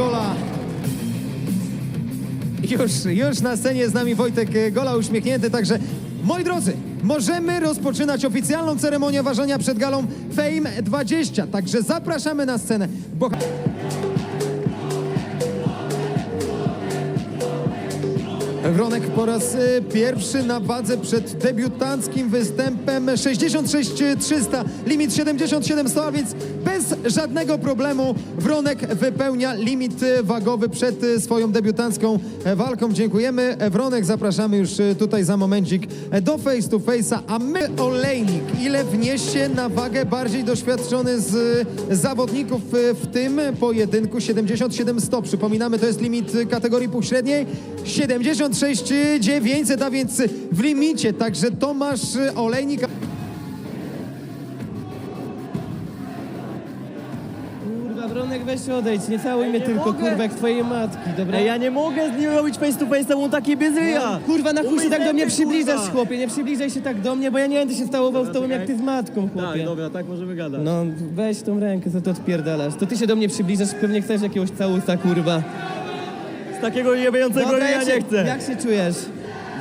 Gola. Już, już na scenie z nami Wojtek Gola uśmiechnięty, także moi drodzy, możemy rozpoczynać oficjalną ceremonię ważenia przed galą Fame 20. Także zapraszamy na scenę. Bo... Wronek po raz y, pierwszy na wadze przed debiutanckim występem 66 300, limit 77 100, a więc bez żadnego problemu Wronek wypełnia limit wagowy przed y, swoją debiutancką e, walką. Dziękujemy. E, Wronek, zapraszamy już tutaj za momencik e, do face to face'a, a my olejnik. Ile wniesie na wagę bardziej doświadczony z zawodników w tym pojedynku 77 100. Przypominamy, to jest limit kategorii półśredniej 76 900, a więc w limicie. Także Tomasz Olejnik. Kurwa, Bronek, weź odejdź, nie całuj mnie tylko, mogę. kurwa, jak twojej matki, dobra? Ej, ja nie mogę z nim robić face to face, on taki bez ryja. Kurwa, na chuj się tak do mnie przybliżasz, chłopie, nie przybliżaj się tak do mnie, bo ja nie będę się stałował z tobą jak ty z matką, Tak, chłopie. dobra, tak możemy gadać. No, weź tą rękę, co to odpierdalasz. To ty się do mnie przybliżasz, pewnie chcesz jakiegoś całusa, kurwa. Z takiego jebiającego ryja jak, nie się, chcę. jak się czujesz?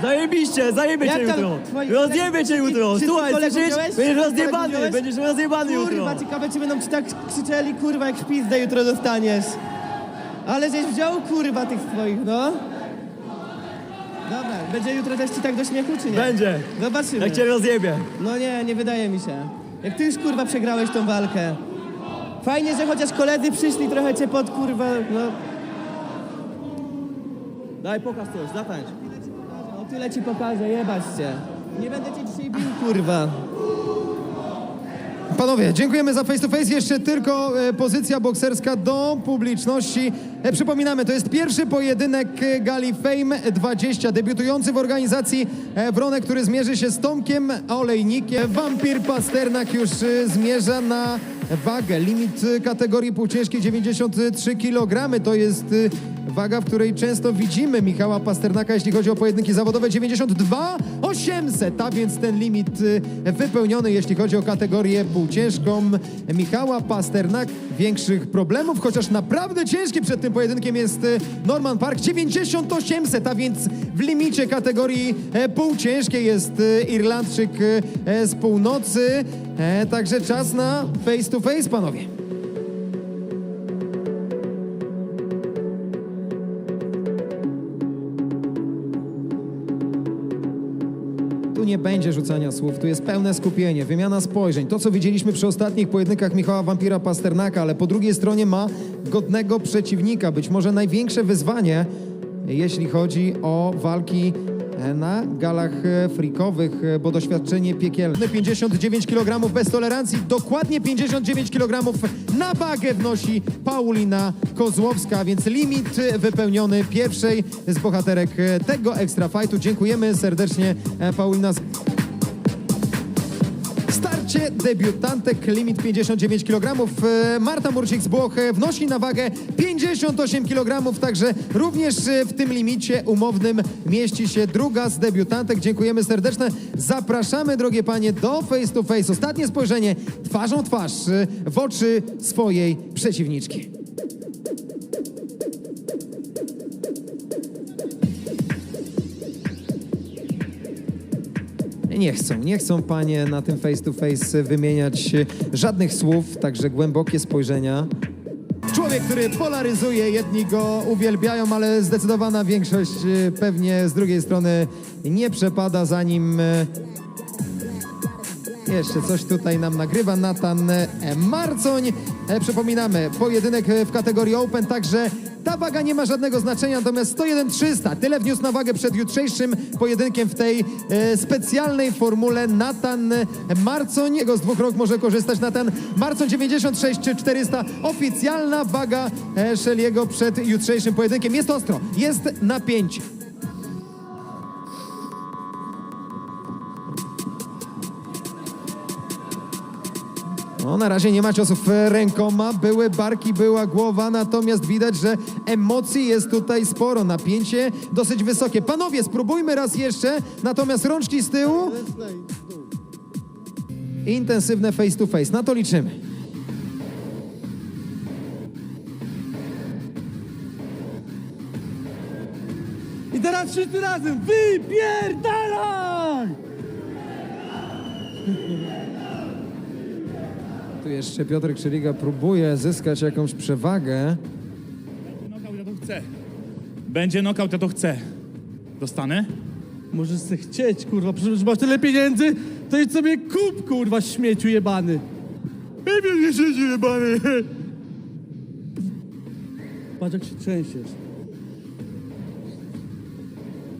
Zajebiście, zajebie cię tam jutro. twoi- Rozjebie cię jutro. Wszystkich Słuchaj, kolegów słyszysz? wziąłeś? Będziesz Wszystkich kolegów rozjebany, wziąłeś? będziesz rozjebany jutro. Kurwa, ciekawe, czy będą ci tak krzyczeli, kurwa, jak w pizdę jutro dostaniesz. Ale żeś wziął, kurwa, tych swoich, no. Dobra, będzie jutro też ci tak do śmiechu, czy nie? Będzie. Zobaczymy. Jak cię rozjebie. No nie, nie wydaje mi się. Jak ty już kurwa przegrałeś tą walkę. Fajnie, że chociaż koledzy przyszli trochę cię pod kurwa, no. Daj, pokaż coś, zatańcz. Tyle ci pokażę, jebać cię. Nie będę cię dzisiaj bił, kurwa. Panowie, dziękujemy za face to face. Jeszcze tylko e, pozycja bokserska do publiczności. E, przypominamy, to jest pierwszy pojedynek e, gali Fame 20. Debiutujący w organizacji e, Wronek, który zmierzy się z Tomkiem Olejnikiem. Wampir Pasternak już zmierza na wagę. Limit kategorii półciężkiej 93 kg. To jest waga, w której często widzimy Michała Pasternaka, jeśli chodzi o pojedynki zawodowe 92 800, a więc ten limit y, wypełniony, jeśli chodzi o kategorię półciężką. Michała Pasternak większych problemów, chociaż naprawdę ciężki przed tym pojedynkiem jest y, Norman Park 9800, a więc w limicie kategorii e, półciężkiej jest y, Irlandczyk e, z północy. E, Także czas na face to face, panowie. Nie będzie rzucania słów, tu jest pełne skupienie, wymiana spojrzeń. To, co widzieliśmy przy ostatnich pojedynkach Michała Wampira Pasternaka, ale po drugiej stronie ma godnego przeciwnika, być może największe wyzwanie, jeśli chodzi o walki e, na galach e, freakowych, e, bo doświadczenie piekielne. 59 kg bez tolerancji, dokładnie 59 kg na wagę wnosi Paulina Kozłowska, więc limit wypełniony pierwszej z bohaterek tego extra fightu. Dziękujemy serdecznie e, Paulina. Debiutantek, limit 59 kg. E, Marta Murcik z Włoch e, wnosi na wagę 58 kg, także również e, w tym limicie umownym mieści się druga z debiutantek. Dziękujemy serdeczne. Zapraszamy, drogie panie, do face to face. Ostatnie spojrzenie twarzą twarz w oczy swojej przeciwniczki. Nie chcą, nie chcą panie na tym face to face wymieniać e, żadnych słów, także głębokie spojrzenia. Człowiek, który polaryzuje, jedni go uwielbiają, ale zdecydowana większość e, pewnie z drugiej strony nie przepada za nim. e, Jeszcze coś tutaj nam nagrywa Natan Marcoń. E, Przypominamy, pojedynek e, w kategorii Open, także ta waga nie ma żadnego znaczenia, natomiast 101 300. Tyle wniósł na wagę przed jutrzejszym pojedynkiem w tej e, specjalnej formule Natan Marcoń. Jego z dwóch rąk może korzystać Natan Marcoń 96 400. Oficjalna waga e, Szeliego przed jutrzejszym pojedynkiem. Jest ostro, jest napięcie. No, na razie nie ma ciosów rękoma, były barki, była głowa, natomiast widać, że emocji jest tutaj sporo, napięcie dosyć wysokie. Panowie, spróbujmy raz jeszcze, natomiast rączki z tyłu. Intensywne face to face, na to liczymy. I teraz wszyscy razem, wypierdalaj! Tu jeszcze Piotrek Szeliga próbuje zyskać jakąś przewagę. Nokaut, ja to chcę. Będzie nokaut, ja to chcę. Dostanę? Możesz se chcieć, kurwa, przecież masz tyle pieniędzy, to idź sobie kup, kurwa, śmieciu jebany. Nie wiem, że jebany. Patrz jak się trzęsiesz.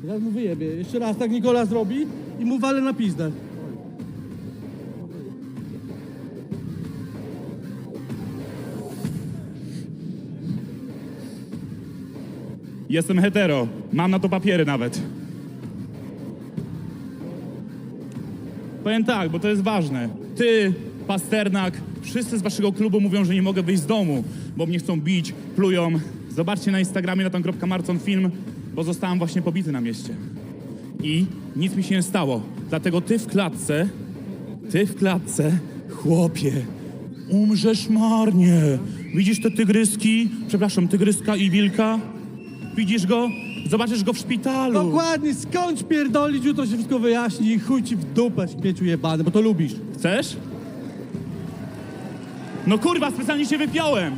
Teraz mu wyjebie. Jeszcze raz tak Nikola zrobi i mu walę na pizdę. Jestem hetero. Mam na to papiery nawet. Powiem tak, bo to jest ważne. Ty, Pasternak, wszyscy z waszego klubu mówią, że nie mogę wyjść z domu, bo mnie chcą bić, plują. Zobaczcie na Instagramie na tą Marcon film, bo zostałem właśnie pobity na mieście. I nic mi się nie stało. Dlatego ty w klatce, ty w klatce, chłopie, umrzesz marnie. Widzisz te tygryski? Przepraszam, tygryska i wilka? Widzisz go? Zobaczysz go w szpitalu. Dokładnie, skąd pierdolić, jutro się wszystko wyjaśni i chuj ci w dupę, śmieciu jebany, bo to lubisz. Chcesz? No kurwa, specjalnie się wypiąłem.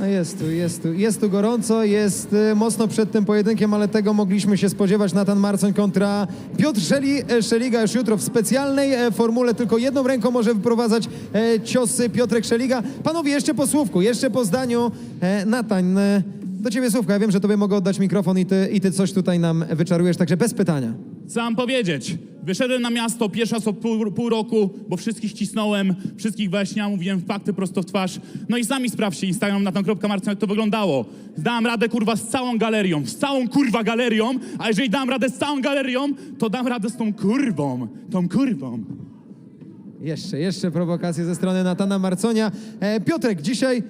No jest tu, jest tu, jest tu gorąco, jest y, mocno przed tym pojedynkiem, ale tego mogliśmy się spodziewać. Natan Marcoń kontra Piotr Szeli, e, Szeliga już jutro w specjalnej e, formule. Tylko jedną ręką może wyprowadzać e, ciosy Piotrek Szeliga. Panowie, jeszcze po słówku, jeszcze po zdaniu. E, Natań, e, do ciebie słówka. Ja wiem, że tobie mogę oddać mikrofon i ty, i ty coś tutaj nam wyczarujesz, także bez pytania. Co mam powiedzieć? Wyszedłem na miasto pierwszy raz od pół, pół roku, bo wszystkich cisnąłem, wszystkich wyjaśniałem, mówiłem fakty prosto w twarz. No i sami sprawdźcie Instagram na tą kropkę Marcin, jak to wyglądało. Dałem radę kurwa z całą galerią, z całą kurwa galerią, a jeżeli dam radę z całą galerią, to dam radę z tą kurwą, tą kurwą. Jeszcze, jeszcze prowokacje ze strony Natana Marconia. E, Piotrek, dzisiaj...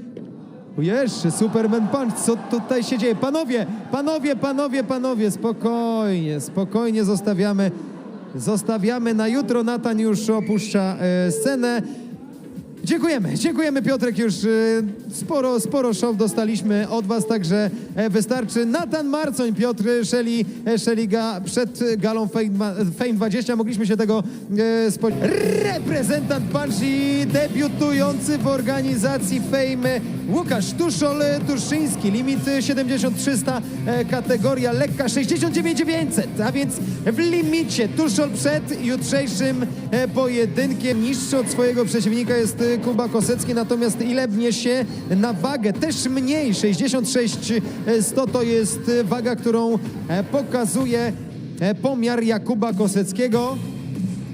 Jeszcze, Superman Punch, co tutaj się dzieje? Panowie, panowie, panowie, panowie, spokojnie, spokojnie zostawiamy, zostawiamy na jutro. Natan już opuszcza e, scenę. Dziękujemy, dziękujemy Piotrek, już e, sporo, sporo show dostaliśmy od was, także e, wystarczy. Natan Marcoń, Piotr Szeli, e, Szeliga przed galą Fame, Fame 20, mogliśmy się tego e, spodziewać. Reprezentant Punchy, debiutujący w organizacji Fame Łukasz Tuszol Tuszyński, limit 7300, e, kategoria lekka 69900, a więc w limicie Tuszol przed jutrzejszym pojedynkiem. Niższy od swojego przeciwnika jest Kuba Kosecki, natomiast ile wniesie na wagę? Też mniej, 6600 to jest e, waga, którą e, pokazuje e, pomiar Jakuba Koseckiego.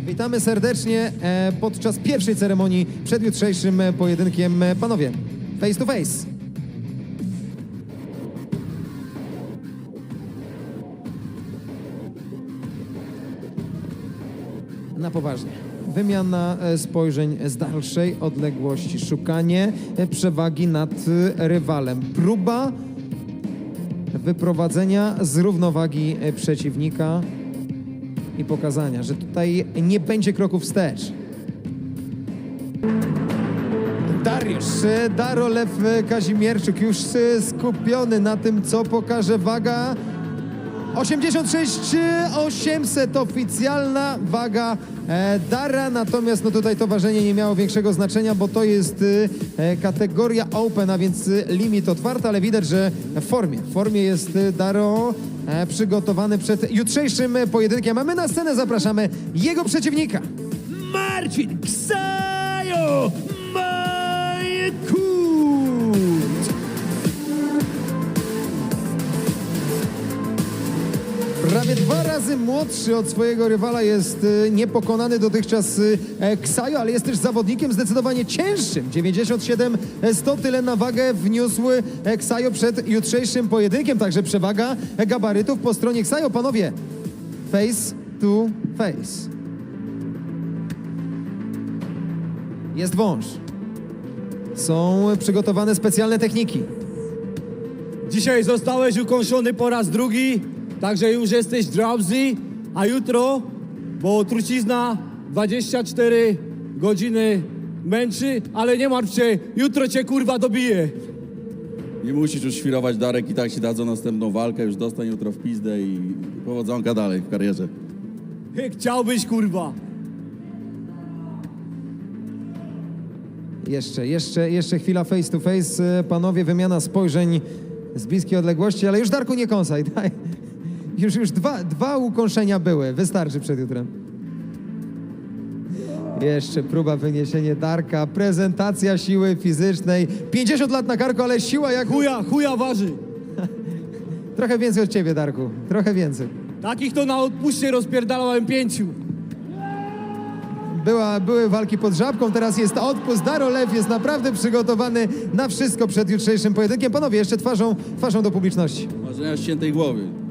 Witamy serdecznie e, podczas pierwszej ceremonii przed jutrzejszym e, pojedynkiem. E, Panowie, face to face. Na poważnie. Wymiana e, spojrzeń z dalszej odległości, szukanie e, przewagi nad e, rywalem. Próba wyprowadzenia z równowagi przeciwnika i pokazania, że tutaj nie będzie kroków wstecz. Dariusz, Darolew Kazimierczuk już skupiony na tym, co pokaże waga. 86 800 oficjalna waga Dara, natomiast no tutaj to ważenie nie miało większego znaczenia, bo to jest e, kategoria Open, a więc e, limit otwarty, ale widać, że w formie, w formie jest e, Daro e, przygotowany przed jutrzejszym e, pojedynkiem, a my na scenę zapraszamy jego przeciwnika. Marcin Ksajo Majekut! Prawie dwa razy młodszy od swojego rywala jest e, niepokonany dotychczas e, Ksajo, ale jest też zawodnikiem zdecydowanie cięższym. 97 100 tyle na wagę wniósł e, Ksajo przed jutrzejszym pojedynkiem, także przewaga gabarytów po stronie Ksajo. Panowie, face to face. Jest wąż. Są przygotowane specjalne techniki. Dzisiaj zostałeś ukąszony po raz drugi, także już jesteś drowsy, a jutro, bo trucizna 24 godziny męczy, ale nie martw się, jutro cię kurwa dobije. Nie musisz już świrować Darek i tak ci dadzą następną walkę, już dostań jutro w pizdę i powodzonka dalej w karierze. Chciałbyś, kurwa. Jeszcze, jeszcze, jeszcze chwila face to face. Panowie, wymiana spojrzeń z bliskiej odległości, ale już Darku nie kąsaj, daj. Już, już dwa, dwa ukąszenia były, wystarczy przed jutrem. Jeszcze próba wyniesienia Darka, prezentacja siły fizycznej. 50 lat na karku, ale siła jak... Chuja, chuja waży. Trochę więcej od ciebie, Darku, trochę więcej. Takich to na odpuście rozpierdalałem pięciu. Była, były walki pod żabką, teraz jest odpust. Darolew jest naprawdę przygotowany na wszystko przed jutrzejszym pojedynkiem. Panowie, jeszcze twarzą, twarzą do publiczności. Marzenia ściętej głowy.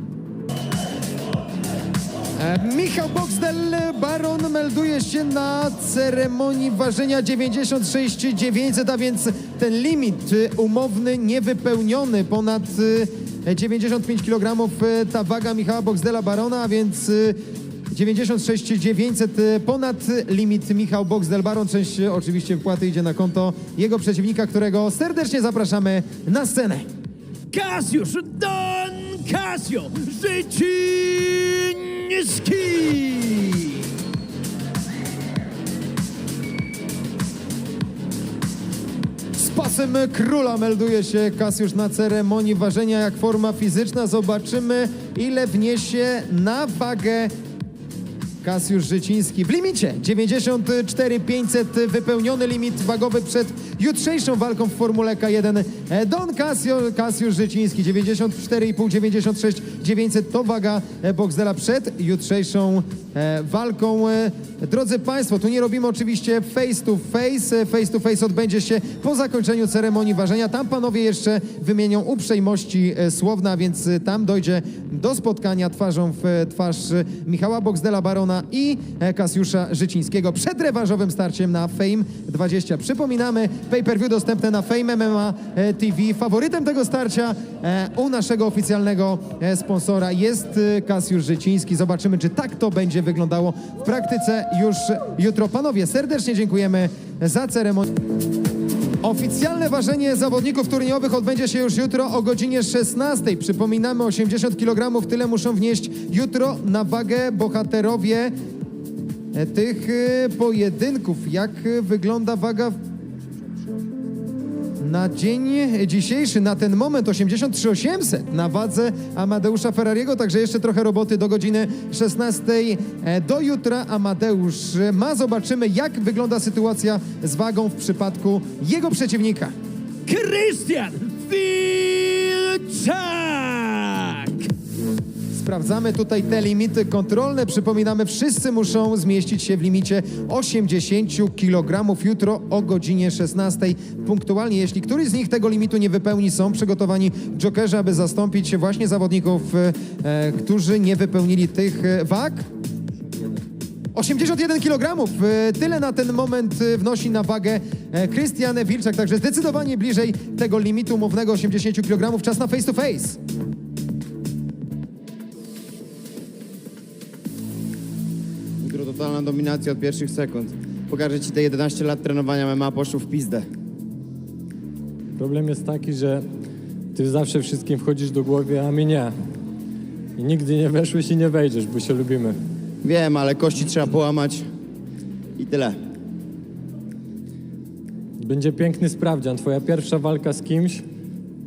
E, Michał Boxdel Baron melduje się na ceremonii ważenia 96 900, a więc ten limit umowny niewypełniony ponad y, 95 kg y, ta waga Michała Boxdela Barona, a więc y, 96 900 y, ponad limit Michał Boxdel Baron. Część oczywiście wpłaty idzie na konto jego przeciwnika, którego serdecznie zapraszamy na scenę. Kasiusz Don Kasio Życiński! Z pasem króla melduje się Kasiusz na ceremonii ważenia jak forma fizyczna. Zobaczymy, ile wniesie na wagę Kasiusz Życiński w limicie 94 500 wypełniony limit wagowy przed jutrzejszą walką w Formule K1 E, Don Kasiusz Życiński 94,5 96 900 to waga e, Boxdela przed jutrzejszą e, walką Drodzy Państwo, tu nie robimy oczywiście face to face. Face to face odbędzie się po zakończeniu ceremonii ważenia. Tam panowie jeszcze wymienią uprzejmości e, słowne, a więc tam dojdzie do spotkania twarzą w twarz Michała Boxdela Barona i e, Kasiusza Życińskiego przed rewanżowym starciem na Fame 20. Przypominamy, pay-per-view dostępne na Fame MMA e, TV. Faworytem tego starcia e, u naszego oficjalnego sponsora jest Kasiusz Życiński. Zobaczymy, czy tak to będzie wyglądało w praktyce już jutro. Panowie, serdecznie dziękujemy za ceremonię. Oficjalne ważenie zawodników turniejowych odbędzie się już jutro o godzinie 16. Przypominamy, 80 kg tyle muszą wnieść jutro na wagę bohaterowie e, tych e, pojedynków. Jak e, wygląda waga na dzień dzisiejszy, na ten moment 83 800 na wadze Amadeusza Ferrariego, także jeszcze trochę roboty do godziny 16 E, do jutra Amadeusz ma. Zobaczymy jak wygląda sytuacja z wagą w przypadku jego przeciwnika. Krystian Wilczak! Sprawdzamy tutaj te limity kontrolne. Przypominamy, wszyscy muszą zmieścić się w limicie 80 kg jutro o godzinie 16. Punktualnie, jeśli któryś z nich tego limitu nie wypełni, są przygotowani jokerzy, aby zastąpić właśnie zawodników, e, którzy nie wypełnili tych e, wag. 81 kg. E, Tyle na ten moment e, wnosi na wagę Krystian Wilczak, także zdecydowanie bliżej tego limitu umownego 80 kg. Czas na face to face. Totalna dominacja od pierwszych sekund. Pokażę ci te 11 lat trenowania MMA poszło w pizdę. Problem jest taki, że ty zawsze wszystkim wchodzisz do głowy, a mi nie. I nigdy nie weszłeś i nie wejdziesz, bo się lubimy. Wiem, ale kości trzeba połamać i tyle. Będzie piękny sprawdzian. Twoja pierwsza walka z kimś,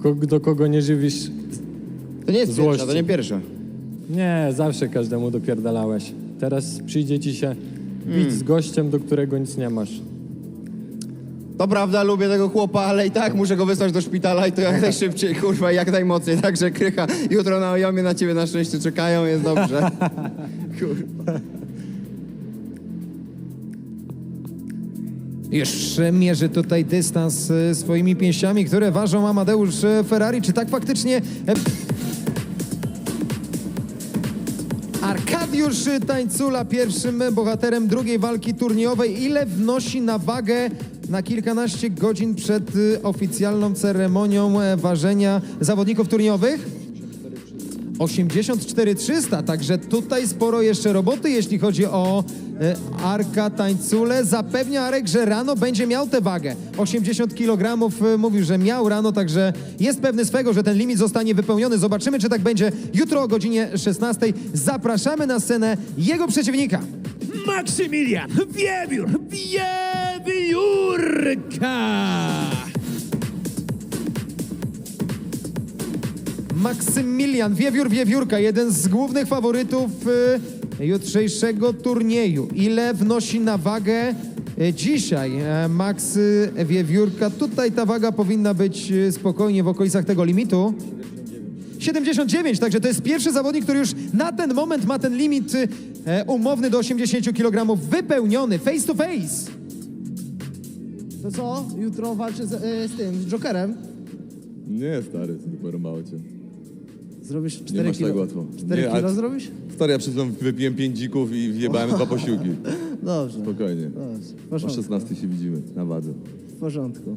ko- do kogo nie żywisz. To nie jest Złości. pierwsza, to nie pierwsza. Nie, zawsze każdemu dopierdalałeś. Teraz przyjdzie ci się bić z gościem, do którego nic nie masz. To prawda, lubię tego chłopa, ale i tak muszę go wysłać do szpitala i to jak najszybciej, kurwa, i jak najmocniej. Także krycha, jutro na ojomie na ciebie na szczęście czekają, jest dobrze. Kurwa. Już mierzy tutaj dystans e, swoimi pięściami, które ważą Amadeusz e, Ferrari. Czy tak faktycznie... e, Arkadiusz Tańcula, pierwszym bohaterem drugiej walki turniejowej. Ile wnosi na wagę na kilkanaście godzin przed e, oficjalną ceremonią e, ważenia zawodników turniejowych? 84 300, także tutaj sporo jeszcze roboty, jeśli chodzi o Arka Tańcule. Zapewnia Arek, że rano będzie miał tę wagę. 80 kg e, mówił, że miał rano, także jest pewny swego, że ten limit zostanie wypełniony. Zobaczymy, czy tak będzie jutro o godzinie 16. Zapraszamy na scenę jego przeciwnika. Maksymilian Wiewiór Wiewiórka! Maksymilian Wiewiór Wiewiórka, jeden z głównych faworytów y, jutrzejszego turnieju. Ile wnosi na wagę y, dzisiaj e, Max y, Wiewiórka? Tutaj ta waga powinna być spokojnie w okolicach tego limitu. 79, także to jest pierwszy zawodnik, który już na ten moment ma ten limit e, umowny do 80 kg wypełniony, face to face. To co? Jutro walczy z, z tym, z Jokerem? Nie, stary, dopiero mało cię. Zrobisz 4 masz kilo. tak łatwo. 4 Nie, a- kilo zrobisz? Stary, ja przed chwilą wypiłem pięć dzików i wjebałem dwa posiłki. Dobrze. Spokojnie. Dobrze. W O porządku. 16 się widzimy na wadze. W porządku.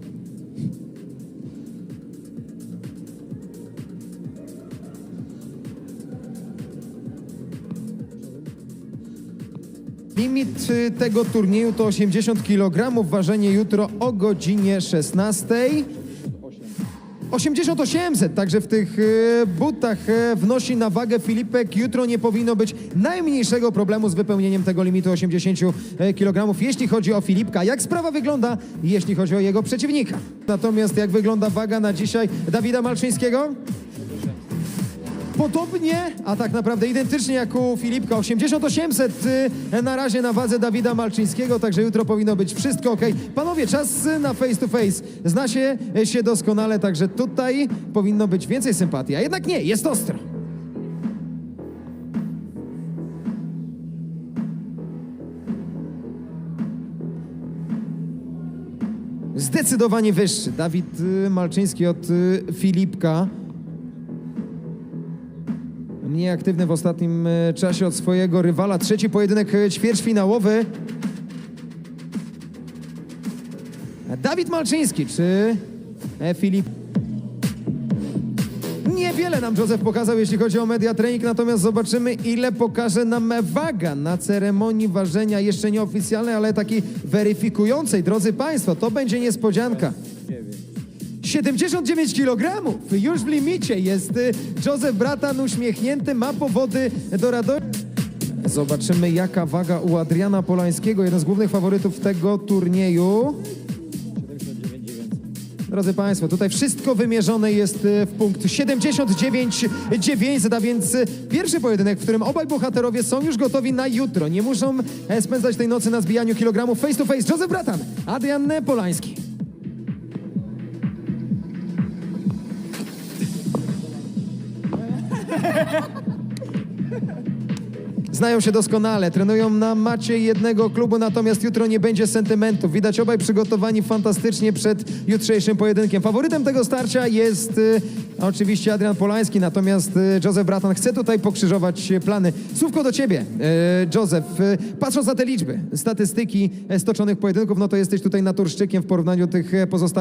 Limit y, tego turnieju to 80 kg, ważenie jutro o godzinie 16. 8800, także w tych y, butach y, wnosi na wagę Filipek. Jutro nie powinno być najmniejszego problemu z wypełnieniem tego limitu 80 kg, jeśli chodzi o Filipka. Jak sprawa wygląda, jeśli chodzi o jego przeciwnika? Natomiast jak wygląda waga na dzisiaj Dawida Malczyńskiego? Podobnie, a tak naprawdę identycznie jak u Filipka, 8800 y, na razie na wadze Dawida Malczyńskiego, także jutro powinno być wszystko ok. Panowie, czas na face to face. Zna się, y, się doskonale, także tutaj powinno być więcej sympatii, a jednak nie, jest ostro. Zdecydowanie wyższy. Dawid y, Malczyński od Filipka mniej aktywny w ostatnim e, czasie od swojego rywala. Trzeci pojedynek e, ćwierćfinałowy. Dawid Malczyński czy e, Filip? Niewiele nam Józef pokazał, jeśli chodzi o media training, natomiast zobaczymy, ile pokaże nam waga na ceremonii ważenia, jeszcze nieoficjalnej, ale takiej weryfikującej. Drodzy Państwo, to będzie niespodzianka. 79 kg! Już w limicie jest Józef Bratan uśmiechnięty, ma powody do radości. Zobaczymy jaka waga u Adriana Polańskiego, jeden z głównych faworytów tego turnieju. Drodzy Państwo, tutaj wszystko wymierzone jest y, w punkt 79 900, a więc y, pierwszy pojedynek, w którym obaj bohaterowie są już gotowi na jutro. Nie muszą e, spędzać tej nocy na zbijaniu kilogramów face to face. Józef Bratan, Adrian Polański. Znają się doskonale, trenują na macie jednego klubu, natomiast jutro nie będzie sentymentów. Widać obaj przygotowani fantastycznie przed jutrzejszym pojedynkiem. Faworytem tego starcia jest y, oczywiście Adrian Polański, natomiast y, Józef Bratan chce tutaj pokrzyżować plany. Słówko do ciebie, y, Józef. Y, patrząc na te liczby, statystyki stoczonych pojedynków, no to jesteś tutaj naturszczykiem w porównaniu tych pozostałych.